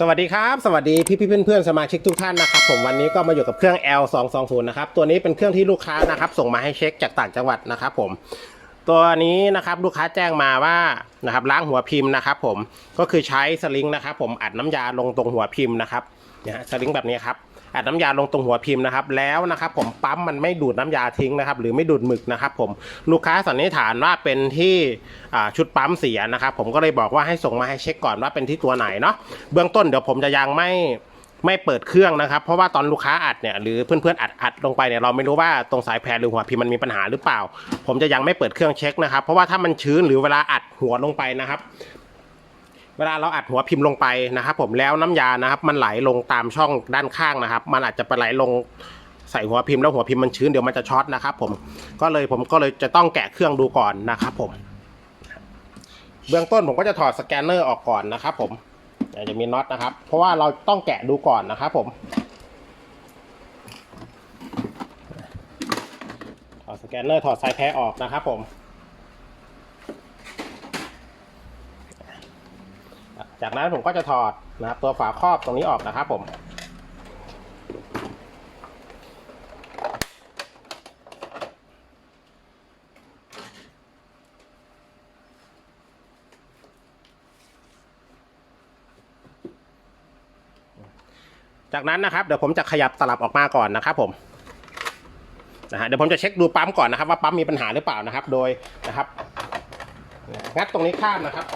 สวัสดีครับ สวัสดีพี่พี่เพื่อนเพื่อนสมาชิกทุกท่านนะครับผมวันนี้ก็มาอยู่กับเครื่อง L 2 2 0นะครับตัวนี้เป็นเครื่องที่ลูกค้านะครับส่งมาให้เช็คจากต่างจังหวัดนะครับผมตัวนี้นะครับลูกค้าแจ้งมาว่านะครับล้างหัวพิมพ์นะครับผมก็คือใช้สลิงนะครับผมอัดน้ำยาลงตรงหัวพิมพ์นะครับเนี่ยฮะสลิงแบบนี้ครับ อัดน้ำยาลงตรงหัวพิมพ์นะครับแล้วนะครับผมปั๊มมันไม่ดูดน้ำยาทิ้งนะครับหรือไม่ดูดหมึกนะครับผมลูกค้าสันนิษฐานว่าเป็นที่ชุดปั๊มเสียนะครับผมก็เลยบอกว่าให้ส่งมาให้เช็คก่อนว่าเป็นที่ตัวไหนเนาะเบื้องต้นเดี๋ยวผมจะยังไม่ไม่เปิดเครื่องนะครับ เพราะว่าตอนลูกค้าอัดเนี่ยหรือเพื่อนๆอัดอัดลงไปเนี่ยเราไม่รู้ว่าตรงสายแพรหรือหัวพิมมันมีปัญหาหรือเปล่า ผมจะยังไม่เปิดเครื่องเช็คนะครับ เพราะว่าถ้ามันชื้นหรือเวลาอัดหัวลงไปนะครับ เวลาเราอัดหัวพิมพ์ลงไปนะครับผมแล้วน้ำยานะครับ มันไหลลงตามช่องด้านข้างนะครับ มันอาจจะไปไหลลงใส่หัวพิมพ์แล้วหัวพิมพ์มันชื้นเดี๋ยวมันจะช็อตนะครับผมก็เลยผมก็เลยจะต้องแกะเครื่องดูก่อนนะครับผม เบื้องต้นผมก็จะถอดสแกนเนอร์ออกก่อนนะครับผมจะมีน็อตนะครับ เพราะว่าเราต้องแกะดูก่อนนะครับผมถอดสแกนเนอร์ถอดสายแพรออกนะครับผม จากนั้นผมก็จะถอดนะครับตัวฝาครอบตรงนี้ออกนะครับผม จากนั้นนะครับเดี๋ยวผมจะขยับตลับออกมาก่อนนะครับผมนะฮะเดี๋ยวผมจะเช็คดูปั๊มก่อนนะครับว่าปั๊มมีปัญหาหรือเปล่านะครับ โดยนะครับงัดตรงนี้ข้ามนะครับ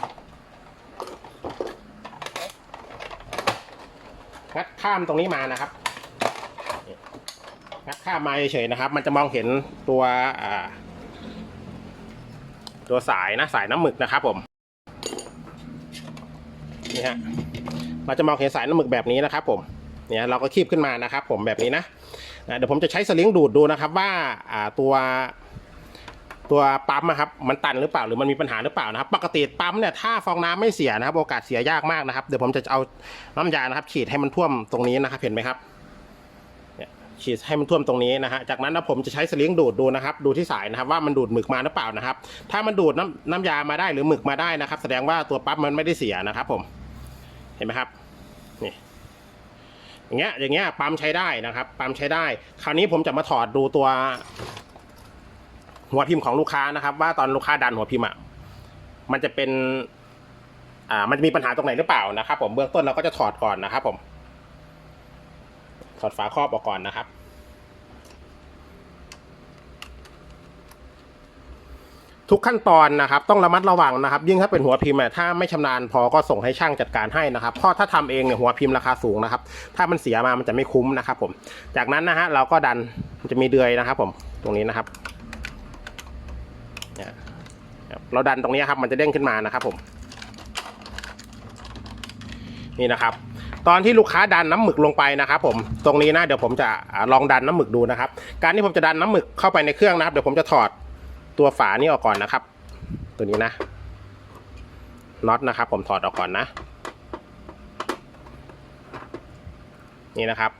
งัดข้ามตรงนี้มานะครับงัดข้ามมาเฉยๆนะครับ มันจะมองเห็นตัวตัวสายนะสายน้ำหมึกนะครับผมนี่ฮะเราจะมองเห็นสายน้ำหมึกแบบนี้นะครับ ผมเนี่ยเราก็คีบขึ้นมานะครับ ผมแบบนี้นะเดี๋ยวผมจะใช้สลิงดูดดูนะครับว่าตัว ตัวปั๊มอะครับมันตันหรือเปล่าหรือมันมีปัญหาหรือเปล่านะครับ ปกติปั๊มเนี่ยถ้าฟองน้ำไม่เสียนะครับ โอกาสเสียยากมากนะครับ เดี๋ยวผมจะเอาน้ำยานะครับ ฉีดให้มันท่วมตรงนี้นะครับ เห็นไหมครับฉีดให้มันท่วมตรงนี้นะฮะ จากนั้นนะผมจะใช้สลิงดูดดูนะครับ ดูที่สายนะครับว่ามันดูดหมึกมาหรือเปล่านะครับ ถ้ามันดูดน้ำน้ำยามาได้หรือหมึกมาได้นะครับ แสดงว่าตัวปั๊มมันไม่ได้เสียนะครับ ผม เห็นไหมครับนี่อย่างเงี้ยอย่างเงี้ยปั๊มใช้ได้นะครับ ปั๊มใช้ได้ คราวนี้ผมจะมาถอดดูตัว หัวพิมพ์ของลูกค้านะครับ ว่าตอนลูกค้าดันหัวพิมพ์อะมันจะเป็นอ่ามันจะมีปัญหาตรงไหนหรือเปล่านะครับ ผมเบื้องต้นเราก็จะถอดก่อนนะครับ ผม ถอดฝาครอบออกก่อนนะครับ ทุกขั้นตอนนะครับ ต้องระมัดระวังนะครับ ยิ่งถ้าเป็นหัวพิมพ์อะถ้าไม่ชำนาญพอก็ส่งให้ช่างจัดการให้นะครับเพราะถ้าทำเองเนี่ยหัวพิมพ์ราคาสูงนะครับ ถ้ามันเสียมามันจะไม่คุ้มนะครับ ผม จากนั้นนะฮะเราก็ดันมันจะมีเดือยนะครับ ผมตรงนี้นะครับ เราดันตรงนี้ครับมันจะเด้งขึ้นมานะครับผม นี่นะครับ ตอนที่ลูกค้าดันน้ำหมึกลงไปนะครับผมตรงนี้นะเดี๋ยวผมจะลองดันน้ำหมึกดูนะครับ การที่ผมจะดันน้ำหมึกเข้าไปในเครื่องนะครับ เดี๋ยวผมจะถอดตัวฝานี่ออกก่อนนะครับ ตัวนี้นะน็อตนะครับ ผมถอดออกก่อนนะ นี่นะครับ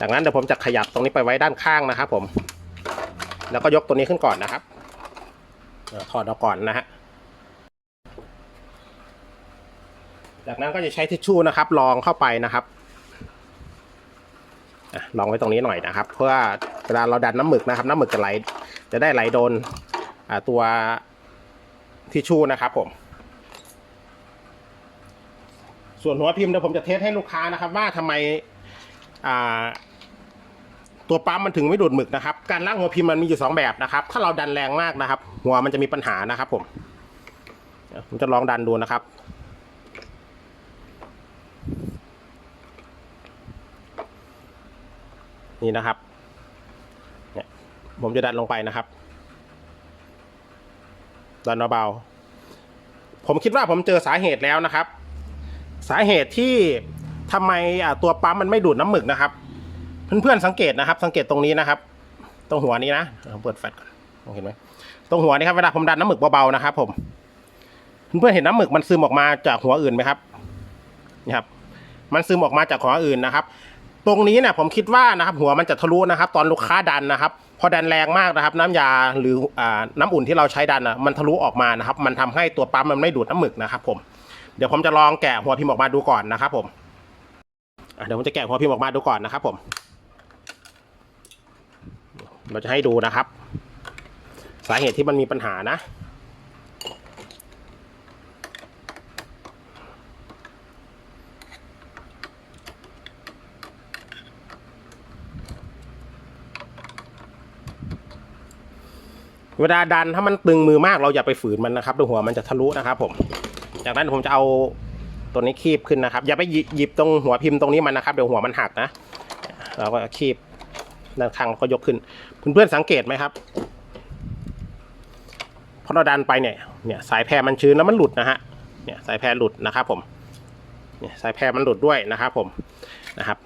จากนั้นเดี๋ยวผมจะขยับตรงนี้ไปไว้ด้านข้างนะครับ ผม แล้วก็ยกตัวนี้ขึ้นก่อนนะครับ ถอดออกก่อนนะฮะจากนั้นก็จะใช้ทิชชู่นะครับรองเข้าไปนะครับลองไว้ตรงนี้หน่อยนะครับ เพื่อเวลาเราดันน้ำหมึกนะครับ น้ำหมึกจะไหลจะได้ไหลโดนตัวทิชชู่นะครับผม ส่วนหัวพิมพ์เดี๋ยวผมจะเทสให้ลูกค้านะครับ ว่าทำไม ตัวปั๊มมันถึงไม่ดูดหมึกนะครับ การล้างหัวพิมพ์มันมีอยู่สองแบบนะครับ ถ้าเราดันแรงมากนะครับ หัวมันจะมีปัญหานะครับ ผมผมจะลองดันดูนะครับนี่นะครับ เนี่ย ผมจะดันลงไปนะครับ ดันเบาๆ ผมคิดว่าผมเจอสาเหตุแล้วนะครับ สาเหตุที่ทำไมอ่าตัวปั๊มมันไม่ดูดน้ำหมึกนะครับ เพื่อนๆสังเกตนะครับ สังเกตตรงนี้นะครับ ตรงหัวนี้นะผมเปิดแฟลชก่อนมองเห็นไหมตรงหัวนี้ครับเวลาผมดันน้ำหมึกเบาๆนะครับ ผม เพื่อนๆเห็นน้ำหมึกมันซึมออกมาจากหัวอื่นไหมครับนี่ครับ มันซึมออกมาจากหัวอื่นนะครับ ตรงนี้เนี่ยผมคิดว่านะครับ หัวมันจะทะลุนะครับ ตอนลูกค้าดันนะครับ พอดันแรงมากนะครับ น้ำยาหรืออ่าน้ำอุ่นที่เราใช้ดันอะมันทะลุออกมานะครับ มันทำให้ตัวปั๊มมันไม่ดูดน้ำหมึกนะครับ ผมเดี๋ยวผมจะลองแกะหัวพิมพ์ออกมาดูก่อนนะครับ ผมเดี๋ยวผมจะแกะหัวพิมพ์ออกมาดูก่อนนะครับ ผม เราจะให้ดูนะครับ สาเหตุที่มันมีปัญหานะ เวลาดันถ้ามันตึงมือมากเราอย่าไปฝืนมันนะครับดูหัวมันจะทะลุนะครับผม จากนั้นผมจะเอาตัวนี้คีบขึ้นนะครับ อย่าไปหยิบตรงหัวพิมพ์ตรงนี้มันนะครับ เดี๋ยวหัวมันหักนะ เราก็คีบ ด้านข้างก็ยกขึ้นเพื่อนๆสังเกตไหมครับพอเราดันไปเนี่ยเนี่ยสายแพรมันชื้นแล้วมันหลุดนะฮะเนี่ยสายแพรหลุดนะครับผมเนี่ยสายแพรมันหลุดด้วยนะครับผมนะครับ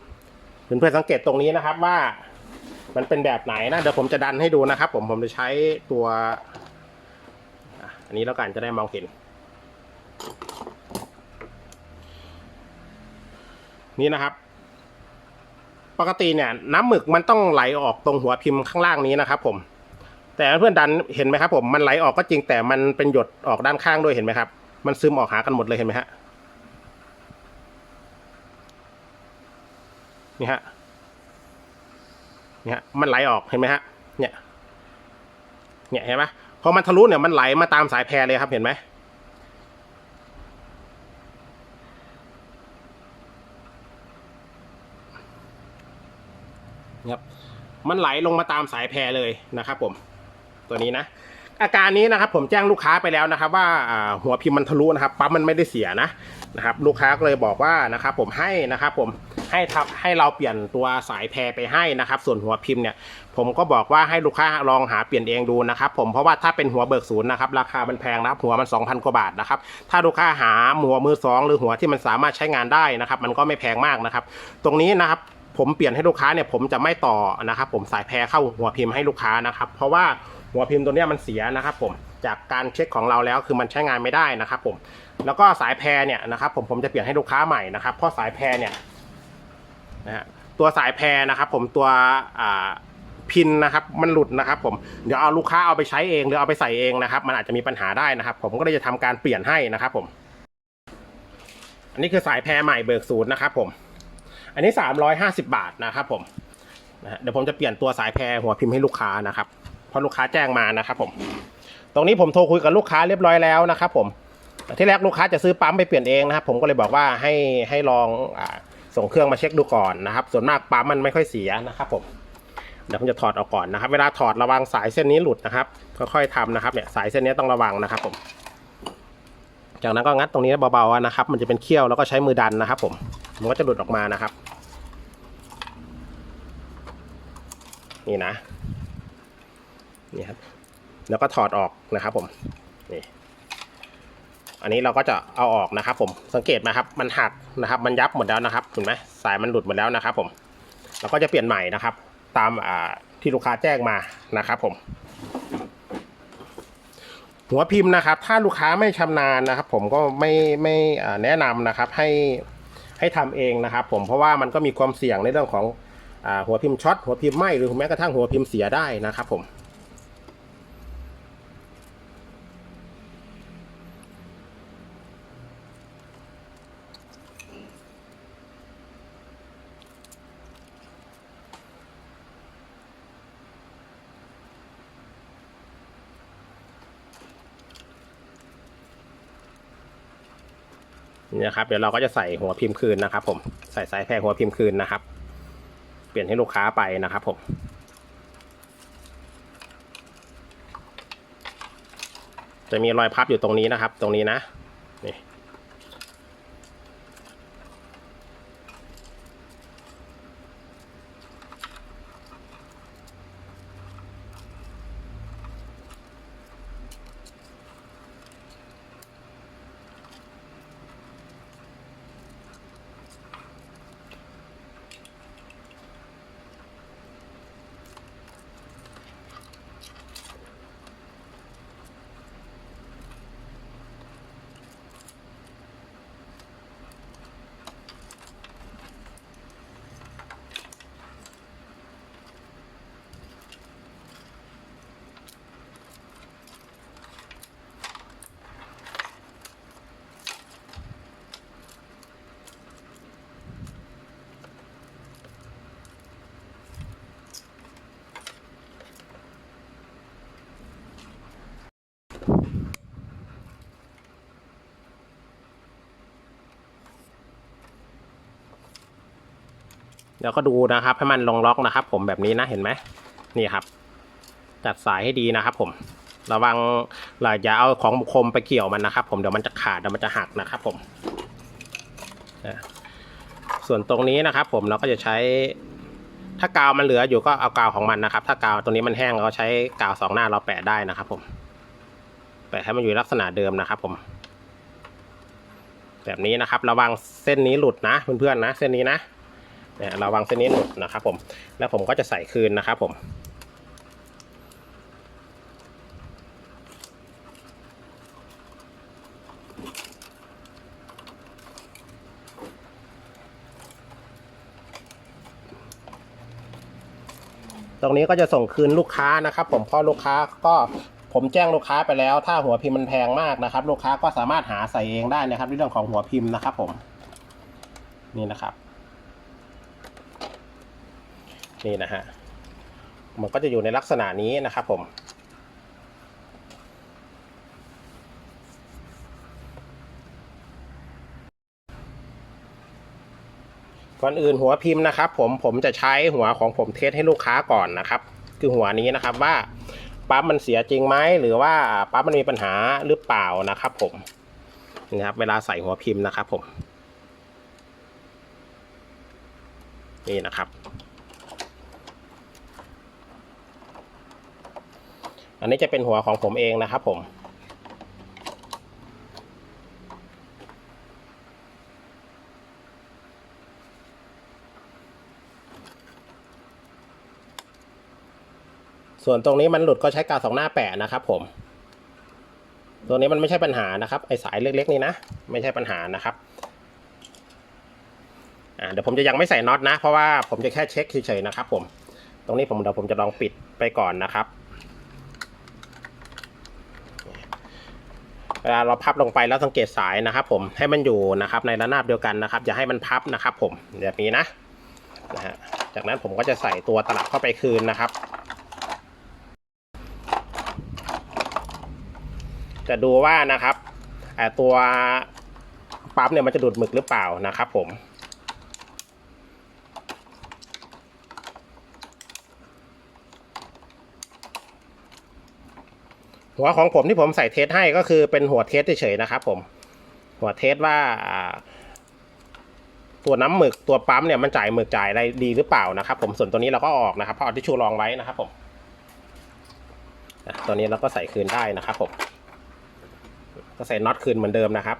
เพื่อนๆสังเกตตรงนี้นะครับว่ามันเป็นแบบไหนนะเดี๋ยวผมจะดันให้ดูนะครับ ผมผมจะใช้ตัวอันนี้แล้วกันจะได้มองเห็น นี่นะครับ ปกติเนี่ยน้ำหมึกมันต้องไหลออกตรงหัวพิมพ์ข้างล่างนี้นะครับผม แต่เพื่อนดันเห็นไหมครับผมมันไหลออกก็จริงแต่มันเป็นหยดออกด้านข้างด้วยเห็นไหมครับ มันซึมออกหากันหมดเลยเห็นไหมฮะนี่ฮะนี่ฮะมันไหลออกเห็นไหมฮะเนี่ยเนี่ยเห็นไหมพอมันทะลุเนี่ยมันไหลมาตามสายแพรเลยครับเห็นไหม ครับ มันไหลลงมาตามสายแพรเลยนะครับผมตัวนี้นะ อาการนี้นะครับผมแจ้งลูกค้าไปแล้วนะครับ ว่าหัวพิมพ์มันทะลุนะครับปั๊มมันไม่ได้เสียนะนะครับ ลูกค้าก็เลยบอกว่านะครับผมให้นะครับผมให้ทับให้เราเปลี่ยนตัวสายแพรไปให้นะครับ ส่วนหัวพิมพ์เนี่ย ผมก็บอกว่าให้ลูกค้าลองหาเปลี่ยนเองดูนะครับ ผมเพราะว่าถ้าเป็นหัวเบิกศูนย์นะครับราคามันแพงนะครับหัวมัน 2,000 กว่าบาทนะครับถ้าลูกค้าหาหัวมือสองหรือหัวที่มันสามารถใช้งานได้นะครับ มันก็ไม่แพงมากนะครับ ตรงนี้นะครับ ผมเปลี่ยนให้ลูกค้าเนี่ยผมจะไม่ต่อนะครับผมสายแพรเข้าหัวพิมพ์ให้ลูกค้านะครับเพราะว่าหัวพิมพ์ตัวเนี้ยมันเสียนะครับผมจากการเช็คของเราแล้วคือมันใช้งานไม่ได้นะครับผมแล้วก็สายแพรเนี่ยนะครับผมผมจะเปลี่ยนให้ลูกค้าใหม่นะครับเพราะสายแพรเนี่ยนะฮะตัวสายแพรนะครับผมตัวอ่าพินนะครับมันหลุดนะครับผมเดี๋ยวเอาลูกค้าเอาไปใช้เองหรือเอาไปใส่เองนะครับ มันอาจจะมีปัญหาได้นะครับ ผมก็เลยจะทำการเปลี่ยนให้นะครับผม อันนี้คือสายแพรใหม่เบิกศูนย์นะครับผม อันนี้ 350 บาทนะครับผมนะเดี๋ยวผมจะเปลี่ยนตัวสายแพรหัวพิมพ์ให้ลูกค้านะครับเพราะลูกค้าแจ้งมานะครับผมตรงนี้ผมโทรคุยกับลูกค้าเรียบร้อยแล้วนะครับผมที่แรกลูกค้าจะซื้อปั๊มไปเปลี่ยนเองนะครับผมก็เลยบอกว่าให้ให้ลองอส่งเครื่องมาเช็คดูก่อนนะครับ ส่วนมากปั๊มมันไม่ค่อยเสียนะครับผมเดี๋ยวผมจะถอดออกก่อนนะครับ เวลาถอดระวังสายเส้นนี้หลุดนะครับค่อยๆทำนะครับเนี่ยสายเส้นนี้ต้องระวังนะครับผม จากนั้นก็งัดตรงนี้เบาๆนะครับ มันจะเป็นเขี้ยวแล้วก็ใช้มือดันนะครับ ผมมันก็จะหลุดออกมานะครับ นี่นะนี่ครับแล้วก็ถอดออกนะครับผมนี่อันนี้เราก็จะเอาออกนะครับผมสังเกตไหมครับมันหักนะครับ มันยับหมดแล้วนะครับเห็นไหมสายมันหลุดหมดแล้วนะครับ ผมเราก็จะเปลี่ยนใหม่นะครับ ตามที่ลูกค้าแจ้งมานะครับผม หัวพิมพ์นะครับ ถ้าลูกค้าไม่ชำนาญนะครับ ผมก็ไม่ไม่แนะนำนะครับให้ให้ทำเองนะครับ ผมเพราะว่ามันก็มีความเสี่ยงในเรื่องของ หัวพิมพ์ช็อตหัวพิมพ์ไหมหรือแม้กระทั่งหัวพิมพ์เสียได้นะครับผมนี่นะครับเดี๋ยวเราก็จะใส่หัวพิมพ์คืนนะครับ ผมใส่สายแพรหัวพิมพ์คืนนะครับ ปลี่ยนให้ลูกค้าไปนะครับผมจะมีรอยพับอยู่ตรงนี้นะครับ ตรงนี้นะนี่ แล้วก็ดูนะครับให้มันลงล็อกนะครับ ผมแบบนี้นะเห็นไหมนี่ครับ จัดสายให้ดีนะครับ ผม ระวังอย่าเอาของคมไปเกี่ยวมันนะครับ ผมเดี๋ยวมันจะขาดเดี๋ยวมันจะหักนะครับ ผมส่วนตรงนี้นะครับ ผมเราก็จะใช้ ถ้ากาวมันเหลืออยู่ก็เอากาวของมันนะครับ ถ้ากาวตรงนี้มันแห้งเราใช้กาวสองหน้าเราแปะได้นะครับ ผมแปะให้มันอยู่ลักษณะเดิมนะครับ ผม แบบนี้นะครับ ระวังเส้นนี้หลุดนะเพื่อนๆนะ เส้นนี้นะ เนี่ยระวังเส้นนี้หลุดนะครับผม แล้วผมก็จะใส่คืนนะครับผมตรงนี้ก็จะส่งคืนลูกค้านะครับผมเพราะลูกค้าก็ผมแจ้งลูกค้าไปแล้ว ถ้าหัวพิมพ์มันแพงมากนะครับ ลูกค้าก็สามารถหาใส่เองได้นะครับในเรื่องของหัวพิมพ์นะครับผมนี่นะครับ นี่นะฮะ มันก็จะอยู่ในลักษณะนี้นะครับผม ก่อนอื่นหัวพิมพ์นะครับ ผมผมจะใช้หัวของผมเทสให้ลูกค้าก่อนนะครับ คือหัวนี้นะครับว่าปั๊มมันเสียจริงไหมหรือว่าปั๊มมันมีปัญหาหรือเปล่านะครับ ผมนี่ครับ เวลาใส่หัวพิมพ์นะครับ ผมนี่นะครับ อันนี้จะเป็นหัวของผมเองนะครับผม ส่วนตรงนี้มันหลุดก็ใช้กาวสองหน้าแปะนะครับผม ตัวนี้มันไม่ใช่ปัญหานะครับ ไอสายเล็กๆนี่นะ ไม่ใช่ปัญหานะครับเดี๋ยวผมจะยังไม่ใส่น็อตนะ เพราะว่าผมจะแค่เช็คเฉยๆนะครับผม ตรงนี้ผมเดี๋ยวผมจะลองปิดไปก่อนนะครับ วลาเราพับลงไปแล้วสังเกตสายนะครับ ผมให้มันอยู่นะครับในระนาบเดียวกันนะครับ อย่าให้มันพับนะครับ ผมแบบนี้นะนะฮะจากนั้นผมก็จะใส่ตัวตลับเข้าไปคืนนะครับ จะดูว่านะครับตัวปั๊มเนี่ยมันจะดูดหมึกหรือเปล่านะครับ ผม หัวของผมที่ผมใส่เทสให้ก็คือเป็นหัวเทสเฉยๆนะครับ ผม หัวเทสว่าตัวน้ำหมึกตัวปั๊มเนี่ยมันจ่ายหมึกจ่ายอะไรดีหรือเปล่านะครับ ผมส่วนตัวนี้เราก็ออกนะครับเพราะเอาทิชชูรองไว้นะครับผมตัวนี้เราก็ใส่คืนได้นะครับผมก็ใส่น็อตคืนเหมือนเดิมนะครับ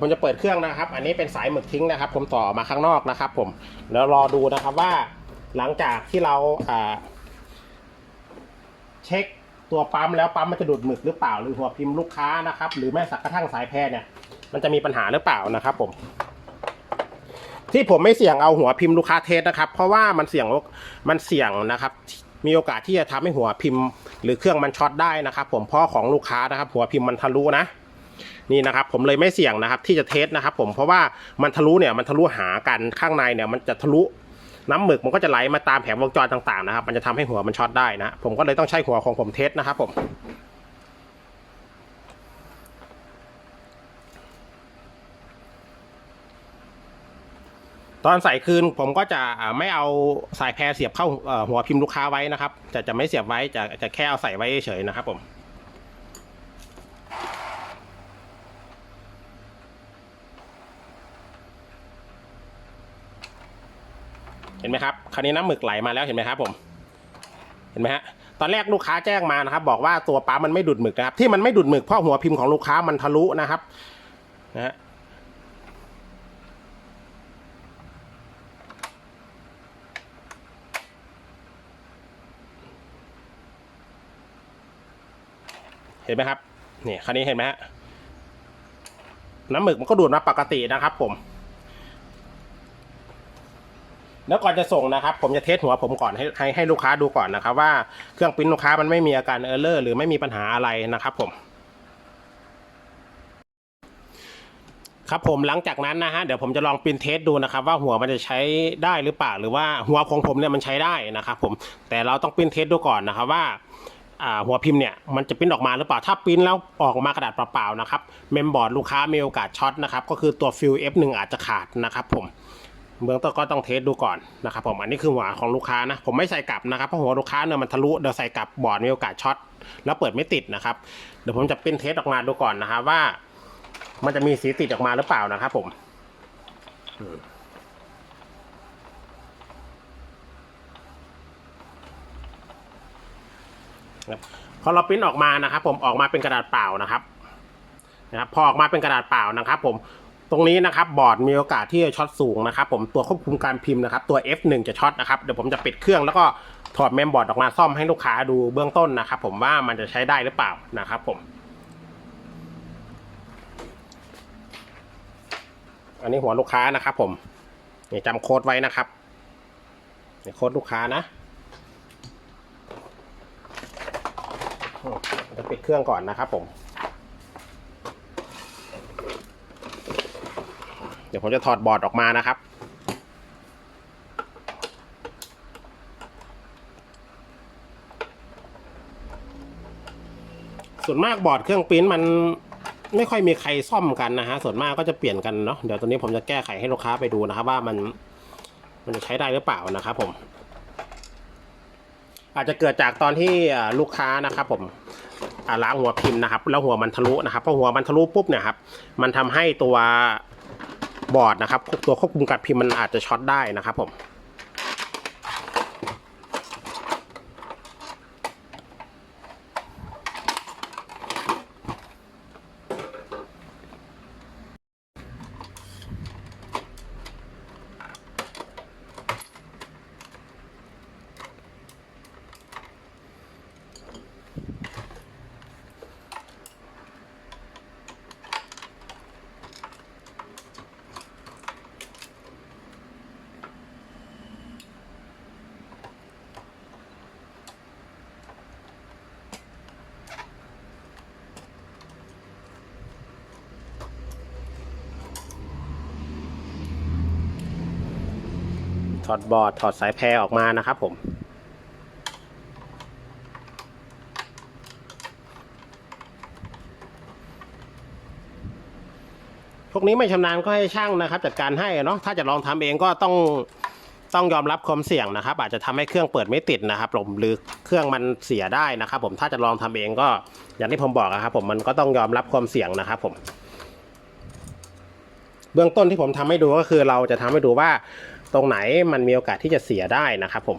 ยวผมจะเปิดเครื่องนะครับ อันนี้เป็นสายหมึกทิ้งนะครับ ผมต่อมาข้างนอกนะครับ ผมแล้วรอดูนะครับว่าหลังจากที่เราเช็คตัวปั๊มแล้วปั๊มมันจะดูดหมึกหรือเปล่า หรือหัวพิมพ์ลูกค้านะครับ หรือแม้สักกระทั่งสายแพรเนี่ย มันจะมีปัญหาหรือเปล่านะครับ ผม ที่ผมไม่เสี่ยงเอาหัวพิมพ์ลูกค้าเทสนะครับ เพราะว่ามันเสี่ยงมันเสี่ยงนะครับมีโอกาสที่จะทำให้หัวพิมพ์ หรือเครื่องมันช็อตได้นะครับ ผมเพราะของลูกค้านะครับ หัวพิมพ์มันทะลุนะ นี่นะครับผมเลยไม่เสี่ยงนะครับที่จะเทสนะครับผมเพราะว่ามันทะลุเนี่ยมันทะลุหากันข้างในเนี่ยมันจะทะลุน้ำหมึกมันก็จะไหลมาตามแผงวงจรต่างๆนะครับ มันจะทำให้หัวมันช็อตได้นะผมก็เลยต้องใช้หัวของผมเทสนะครับผมตอนใส่คืนผมก็จะไม่เอาสายแพรเสียบเข้าหัวพิมพ์ลูกค้าไว้นะครับ จะจะไม่เสียบไว้จะจะแค่เอาใส่ไว้เฉยๆนะครับผม เห็นไหมครับคราวนี้น้ำหมึกไหลมาแล้วเห็นไหมครับผมเห็นไหมฮะตอนแรกลูกค้าแจ้งมานะครับ บอกว่าตัวปั๊มมันไม่ดูดหมึกนะครับ ที่มันไม่ดูดหมึกเพราะหัวพิมพ์ของลูกค้ามันทะลุนะครับนะฮะเห็นไหมครับนี่คราวนี้เห็นไหมฮะน้ำหมึกมันก็ดูดมาปกตินะครับ ผม แล้วก่อนจะส่งนะครับ ผมจะเทสหัวผมก่อนให้ให้ให้ลูกค้าดูก่อนนะครับ ว่าเครื่องปริ้นลูกค้ามันไม่มีอาการเออร์เลอร์หรือไม่มีปัญหาอะไรนะครับผมครับผมหลังจากนั้นนะฮะเดี๋ยวผมจะลองปรินเทสดูนะครับ ว่าหัวมันจะใช้ได้หรือเปล่าหรือว่าหัวของผมเนี่ยมันใช้ได้นะครับผมแต่เราต้องปรินเทสดูก่อนนะครับว่าหัวพิมพ์เนี่ยมันจะปิ้นออกมาหรือเปล่าถ้าปิ้นแล้วออกมากระดาษเปล่าๆนะครับเมมบอร์ดลูกค้ามีโอกาสช็อตนะครับก็คือตัวฟิล F1 อาจจะขาดนะครับผม เบื้องต้นก็ต้องเทสดูก่อนนะครับผมอันนี้คือหัวของลูกค้านะ ผมไม่ใส่กลับนะครับเพราะหัวลูกค้าเนี่ยมันทะลุเดี๋ยวใส่กลับบอร์ดมีโอกาสช็อตแล้วเปิดไม่ติดนะครับเดี๋ยวผมจะปิ้นเทสออกมาดูก่อนนะครับว่า มันจะมีสีติดออกมาหรือเปล่านะครับผมพอเราปิ้นออกมานะครับ ผมออกมาเป็นกระดาษเปล่านะครับนะครับพอออกมาเป็นกระดาษเปล่านะครับ ผม ตรงนี้นะครับบอร์ดมีโอกาสที่จะช็อตสูงนะครับผมตัวควบคุมการพิมพ์นะครับตัว F1 จะช็อตนะครับเดี๋ยวผมจะปิดเครื่องแล้วก็ถอดเมมบอร์ดออกมาซ่อมให้ลูกค้าดูเบื้องต้นนะครับผมว่ามันจะใช้ได้หรือเปล่านะครับผม อันนี้หัวลูกค้านะครับผมนี่จำโค้ดไว้นะครับนี่โค้ดลูกค้านะจะปิดเครื่องก่อนนะครับผม เดี๋ยวผมจะถอดบอร์ดออกมานะครับ ส่วนมากบอร์ดเครื่องปริ้นมันไม่ค่อยมีใครซ่อมกันนะฮะ ส่วนมากก็จะเปลี่ยนกันเนาะ เดี๋ยวตัวนี้ผมจะแก้ไขให้ลูกค้าไปดูนะครับ ว่ามันมันจะใช้ได้หรือเปล่านะครับผม อาจจะเกิดจากตอนที่ลูกค้านะครับ ผมล้างหัวพิมพ์นะครับ แล้วหัวมันทะลุนะครับพอหัวมันทะลุปุ๊บเนี่ยครับ มันทำให้ตัว บอร์ดนะครับตัวควบคุมการพิมพ์มันอาจจะช็อตได้นะครับผม อดบอร์ดถอดสายแพรออกมานะครับผม พวกนี้ไม่ชำนาญก็ให้ช่างนะครับจัดการให้เนาะถ้าจะลองทำเองก็ต้องต้องยอมรับความเสี่ยงนะครับ อาจจะทำให้เครื่องเปิดไม่ติดนะครับผมหรือเครื่องมันเสียได้นะครับ ผมถ้าจะลองทำเองก็อย่างที่ผมบอกนะครับ ผมมันก็ต้องยอมรับความเสี่ยงนะครับ ผม เบื้องต้นที่ผมทำให้ดูก็คือเราจะทำให้ดูว่า ตรงไหนมันมีโอกาสที่จะเสียได้นะครับผม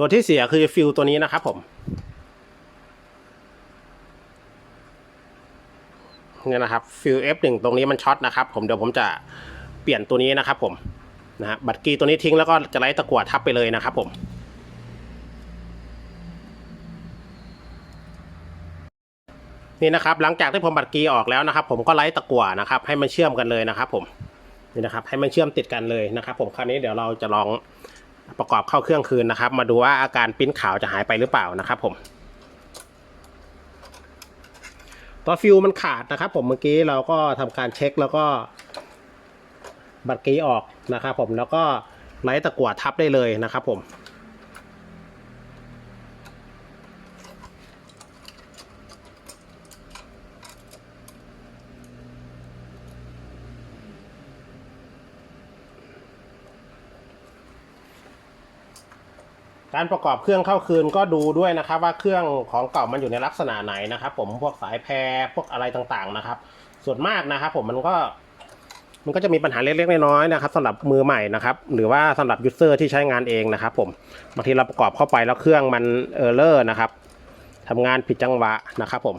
ตัวที่เสียคือฟิลตัวนี้นะครับผมเนี่ยนะครับฟิล F1 ตรงนี้มันช็อตนะครับผมเดี๋ยวผมจะเปลี่ยนตัวนี้นะครับผมนะฮะบัตรกีตัวนี้ทิ้งแล้วก็จะไล่ตะกั่วทับไปเลยนะครับผม นี่นะครับหลังจากที่ผมบัตรกีออกแล้วนะครับ ผมก็ไล่ตะกั่วนะครับ ให้มันเชื่อมกันเลยนะครับผมนี่นะครับให้มันเชื่อมติดกันเลยนะครับ ผมคราวนี้เดี๋ยวเราจะลองประกอบเข้าเครื่องคืนนะครับ มาดูว่าอาการปิ้นขาวจะหายไปหรือเปล่านะครับผมตัวฟิวมันขาดนะครับ ผมเมื่อกี้เราก็ทำการเช็คแล้วก็บัตรกีออกนะครับ ผมแล้วก็ไล่ตะกั่วทับได้เลยนะครับ ผม การประกอบเครื่องเข้าคืนก็ดูด้วยนะครับว่าเครื่องของเก่ามันอยู่ในลักษณะไหนนะครับ ผมพวกสายแพรพวกอะไรต่างๆนะครับ ส่วนมากนะครับ ผมมันก็ มันก็จะมีปัญหาเล็กๆน้อยๆนะครับสำหรับมือใหม่นะครับ หรือว่าสำหรับยูเซอร์ที่ใช้งานเองนะครับ ผมบางทีเราประกอบเข้าไปแล้วเครื่องมันเออร์เลอร์นะครับทำงานผิดจังหวะนะครับ ผม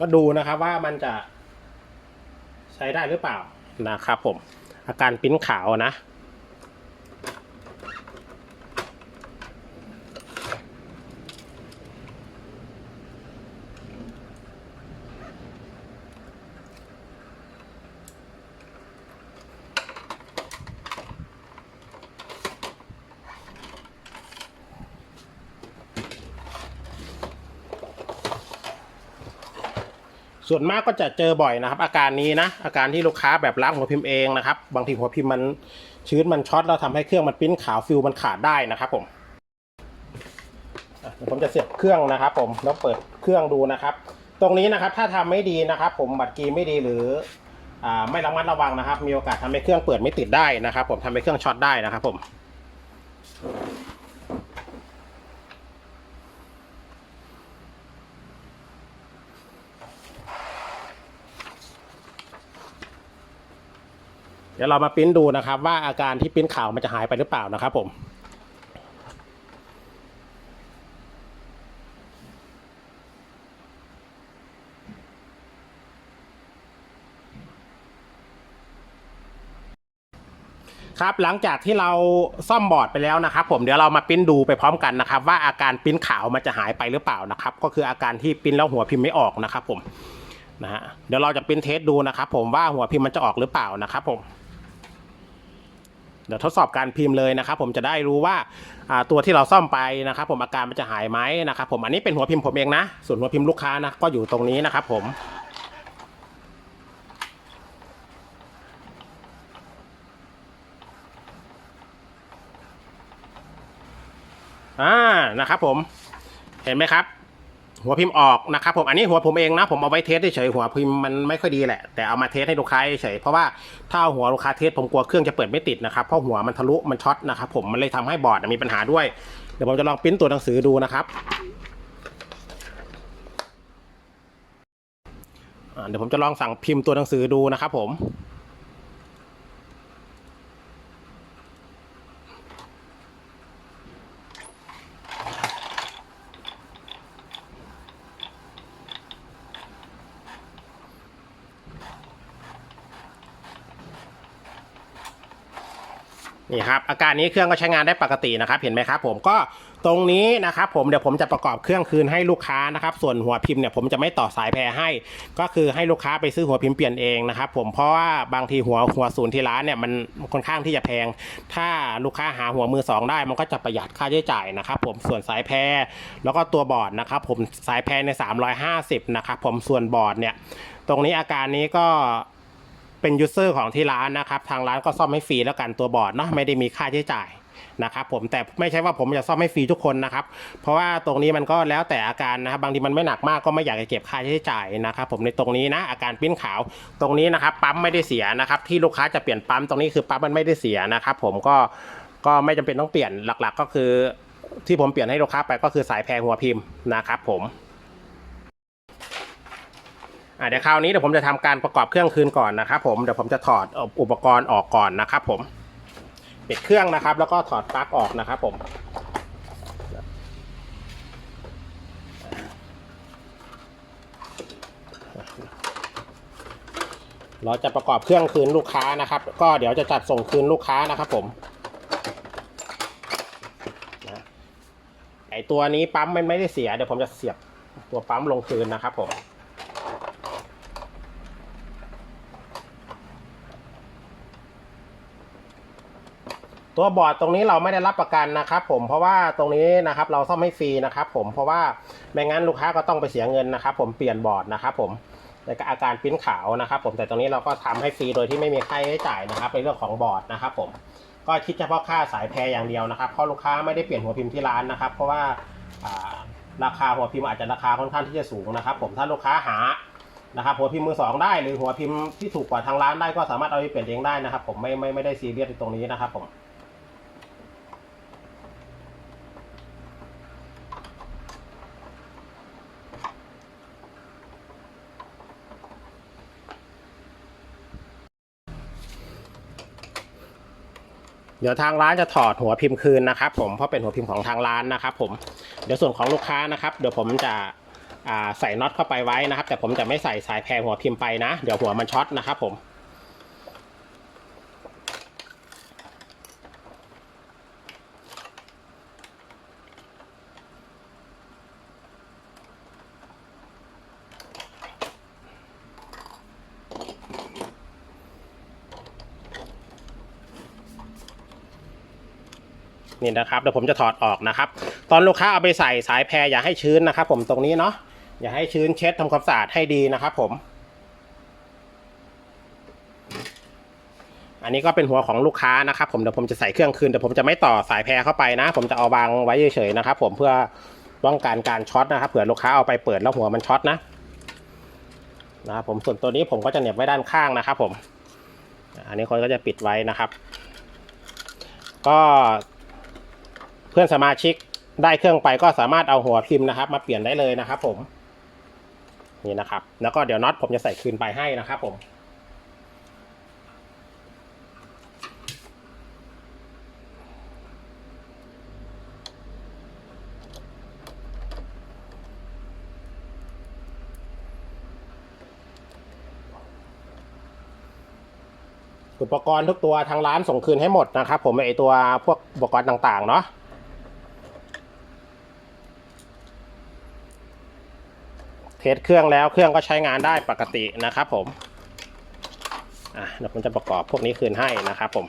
ก็ดูนะครับว่ามันจะใช้ได้หรือเปล่านะครับผม อาการปิ้นขาวนะ ส่วนมากก็จะเจอบ่อยนะครับ อาการนี้นะอาการที่ลูกค้าแบบล้างหัวพิมพ์เองนะครับ บางทีหัวพิมพ์มันชื้นมันช็อตแล้วทำให้เครื่องมันปิ้นขาวฟิวมันขาดได้นะครับผมเดี๋ยวผมจะเสียบเครื่องนะครับ ผมแล้วเปิดเครื่องดูนะครับ ตรงนี้นะครับถ้าทำไม่ดีนะครับ ผมบัตรกีไม่ดีหรืออไม่ระมัดระวังนะครับ มีโอกาสทำให้เครื่องเปิดไม่ติดได้นะครับ ผมทำให้เครื่องช็อตได้นะครับ ผม ดี๋ยวเรามาปริ้นดูนะครับ ว่าอาการที่ปริ้นขาวมันจะหายไปหรือเปล่านะครับผมครับหลังจากที่เราซ่อมบอร์ดไปแล้วนะครับ ผมเดี๋ยวเรามาปริ้นดูไปพร้อมกันนะครับ ว่าอาการปริ้นขาวมันจะหายไปหรือเปล่านะครับ ก็คืออาการที่ปริ้นแล้วหัวพิมพ์ไม่ออกนะครับ ผมนะฮะเดี๋ยวเราจะปริ้นเทสดูนะครับ ผมว่าหัวพิมพ์มันจะออกหรือเปล่านะครับ ผม เดี๋ยวทดสอบการพิมพ์เลยนะครับผมจะได้รู้ว่าตัวที่เราซ่อมไปนะครับ ผมอาการมันจะหายไหมนะครับ ผมอันนี้เป็นหัวพิมพ์ผมเองนะ ส่วนหัวพิมพ์ลูกค้านะก็อยู่ตรงนี้นะครับ ผมอ่านะครับผมเห็นไหมครับ หัวพิมพ์ออกนะครับผมอันนี้หัวผมเองนะ ผมเอาไว้เทสเฉยหัวพิมพ์มันไม่ค่อยดีแหละ แต่เอามาเทสให้ลูกค้าเฉยเพราะว่าถ้าหัวลูกค้าเทสผมกลัวเครื่องจะเปิดไม่ติดนะครับเพราะหัวมันทะลุมันช็อตนะครับผมมันเลยทำให้บอร์ดมีปัญหาด้วยเดี๋ยวผมจะลองปริ้นตัวหนังสือดูนะครับเดี๋ยวผมจะลองสั่งพิมพ์ตัวหนังสือดูนะครับผม นี่ครับอาการนี้เครื่องก็ใช้งานได้ปกตินะครับ เห็นไหมครับ ผมก็ตรงนี้นะครับ ผมเดี๋ยวผมจะประกอบเครื่องคืนให้ลูกค้านะครับ ส่วนหัวพิมพ์เนี่ยผมจะไม่ต่อสายแพรให้ ก็คือให้ลูกค้าไปซื้อหัวพิมพ์เปลี่ยนเองนะครับ ผมเพราะว่าบางทีหัวหัวศูนย์ที่ร้านเนี่ยมันค่อนข้างที่จะแพง ถ้าลูกค้าหาหัวมือสองได้ มันก็จะประหยัดค่าใช้จ่ายนะครับ ผมส่วนสายแพรแล้วก็ตัวบอร์ดนะครับ ผมสายแพรใน 350 นะครับผมส่วนบอร์ดเนี่ย ตรงนี้อาการนี้ก็ เป็นยูเซอร์ของที่ร้านนะครับทางร้านก็ซ่อมให้ฟรีแล้วกันตัวบอร์ดเนาะไม่ได้มีค่าใช้จ่ายนะครับผมแต่ไม่ใช่ว่าผมจะซ่อมให้ฟรีทุกคนนะครับ เพราะว่าตรงนี้มันก็แล้วแต่อาการนะครับ บางทีมันไม่หนักมากก็ไม่อยากจะเก็บค่าใช้จ่ายนะครับ ผมในตรงนี้นะอาการปิ้นขาวตรงนี้นะครับปั๊มไม่ได้เสียนะครับ ที่ลูกค้าจะเปลี่ยนปั๊มตรงนี้คือปั๊มมันไม่ได้เสียนะครับ ผมก็ก็ไม่จำเป็นต้องเปลี่ยนหลัก ๆ ก็คือ ที่ผมเปลี่ยนให้ลูกค้าไปก็คือสายแพรหัวพิมพ์นะครับ ผม อะเดี๋ยวคราวนี้เดี๋ยวผมจะทำการประกอบเครื่องคืนก่อนนะครับผมเดี๋ยวผมจะถอดอุปกรณ์ออกก่อนนะครับผมปิดเครื่องนะครับ แล้วก็ถอดปลั๊กออกนะครับผมเราจะประกอบเครื่องคืนลูกค้านะครับ ก็เดี๋ยวจะจัดส่งคืนลูกค้านะครับผมนะไอตัวนี้ปั๊มมันไม่ได้เสียเดี๋ยวผมจะเสียบตัวปั๊มลงคืนนะครับผม ตัวบอร์ดตรงนี้เราไม่ได้รับประกันนะครับผมเพราะว่าตรงนี้นะครับเราซ่อมให้ฟรีนะครับผมเพราะว่าไม่งั้นลูกค้าก็ต้องไปเสียเงินนะครับ ผมเปลี่ยนบอร์ดนะครับผมในอาการปิ้นขาวนะครับผมแต่ตรงนี้เราก็ทำให้ฟรีโดยที่ไม่มีค่าใช้จ่ายนะครับในเรื่องของบอร์ดนะครับผมก็คิดเฉพาะค่าสายแพรอย่างเดียวนะครับเพราะลูกค้าไม่ได้เปลี่ยนหัวพิมพ์ที่ร้านนะครับ เพราะว่าราคาหัวพิมพ์อาจจะราคาค่อนข้างที่จะสูงนะครับ ผมถ้าลูกค้าหานะครับหัวพิมพ์มือสองได้หรือหัวพิมพ์ที่ถูกกว่าทางร้านได้ก็สามารถเอาไปเปลี่ยนเองได้นะครับ ผมไม่ไม่ไม่ได้ซีเรียสตรงนี้นะครับผม เดี๋ยวทางร้านจะถอดหัวพิมพ์คืนนะครับผมเพราะเป็นหัวพิมพ์ของทางร้านนะครับผมเดี๋ยวส่วนของลูกค้านะครับ เดี๋ยวผมจะใส่น็อตเข้าไปไว้นะครับ แต่ผมจะไม่ใส่สายแพรหัวพิมพ์ไปนะ เดี๋ยวหัวมันช็อตนะครับผม นี่นะครับเดี๋ยวผมจะถอดออกนะครับ ตอนลูกค้าเอาไปใส่สายแพรอย่าให้ชื้นนะครับ ผมตรงนี้เนาะอย่าให้ชื้นเช็ดทำความสะอาดให้ดีนะครับ ผม อันนี้ก็เป็นหัวของลูกค้านะครับ ผมเดี๋ยวผมจะใส่เครื่องคืนแต่ผมจะไม่ต่อสายแพรเข้าไปนะ ผมจะเอาวางไว้เฉยๆนะครับ ผมเพื่อป้องกันการช็อตนะครับเผื่อลูกค้าเอาไปเปิดแล้วหัวมันช็อตนะนะครับผมส่วนตัวนี้ผมก็จะเหน็บไว้ด้านข้างนะครับ ผม อันนี้คนก็จะปิดไว้นะครับ ก็ เพื่อนสมาชิกได้เครื่องไปก็สามารถเอาหัวพิมพ์นะครับ มาเปลี่ยนได้เลยนะครับ ผม นี่นะครับ แล้วก็เดี๋ยวน็อตผมจะใส่คืนไปให้นะครับ ผมอุปกรณ์ทุกตัวทางร้านส่งคืนให้หมดนะครับ ผมไอตัวพวกอุปกรณ์ต่างๆเนาะ เทสเครื่องแล้วเครื่องก็ใช้งานได้ปกตินะครับผมอะเดี๋ยวผมจะประกอบพวกนี้คืนให้นะครับผม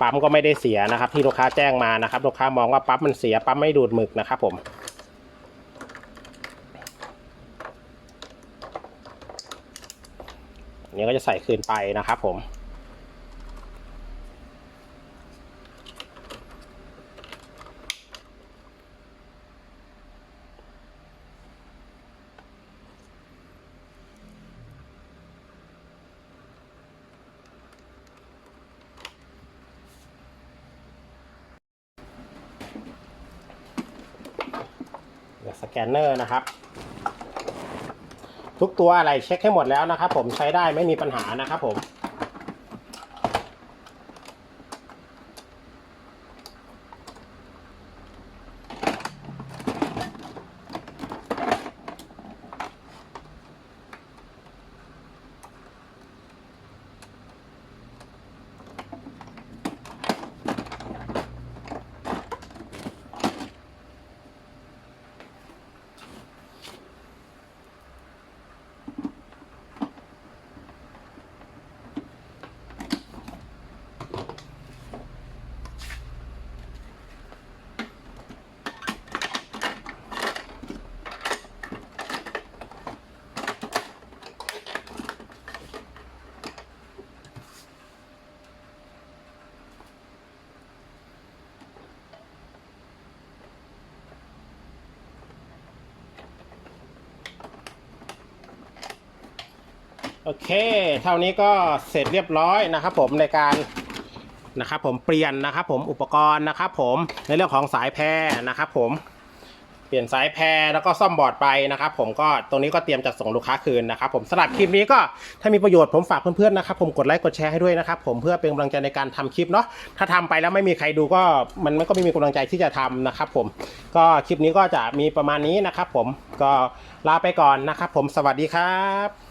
ปั๊มก็ไม่ได้เสียนะครับ ที่ลูกค้าแจ้งมานะครับ ลูกค้ามองว่าปั๊มมันเสียปั๊มไม่ดูดหมึกนะครับผมอันนี้ก็จะใส่คืนไปนะครับผม แกนเนอร์นะครับ ทุกตัวอะไรเช็คให้หมดแล้วนะครับ ผมใช้ได้ไม่มีปัญหานะครับผม โอเค เท่านี้ก็เสร็จเรียบร้อยนะครับผมในการนะครับผมเปลี่ยนนะครับผมอุปกรณ์นะครับผมในเรื่องของสายแพรนะครับผมเปลี่ยนสายแพรแล้วก็ซ่อมบอร์ดไปนะครับผมก็ตรงนี้ก็เตรียมจะส่งลูกค้าคืนนะครับผมสำหรับคลิปนี้ก็ถ้ามีประโยชน์ผมฝากเพื่อนๆนะครับผมกดไลค์กดแชร์ให้ด้วยนะครับผมเพื่อเป็นกำลังใจในการทำคลิปเนาะถ้าทำไปแล้วไม่มีใครดูก็มันมันก็ไม่มีกำลังใจที่จะทำนะครับผมก็คลิปนี้ก็จะมีประมาณนี้นะครับผมก็ลาไปก่อนนะครับผมสวัสดีครับ